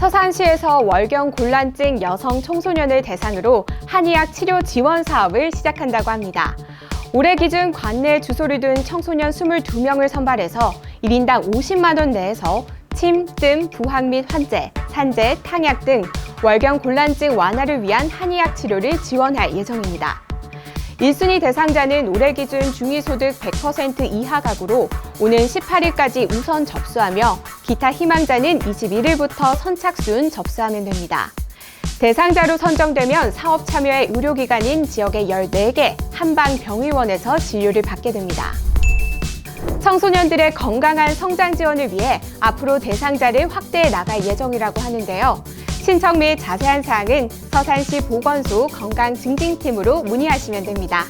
서산시에서 월경 곤란증 여성 청소년을 대상으로 한의학 치료 지원 사업을 시작한다고 합니다. 올해 기준 관내 주소를 둔 청소년 22명을 선발해서 1인당 50만 원 내에서 침, 뜸, 부항 및 환제, 산재, 탕약 등 월경 곤란증 완화를 위한 한의학 치료를 지원할 예정입니다. 1순위 대상자는 올해 기준 중위소득 100% 이하 가구로 오는 18일까지 우선 접수하며 기타 희망자는 21일부터 선착순 접수하면 됩니다. 대상자로 선정되면 사업 참여의 의료기관인 지역의 14개 한방병의원에서 진료를 받게 됩니다. 청소년들의 건강한 성장 지원을 위해 앞으로 대상자를 확대해 나갈 예정이라고 하는데요. 신청 및 자세한 사항은 서산시 보건소 건강증진팀으로 문의하시면 됩니다.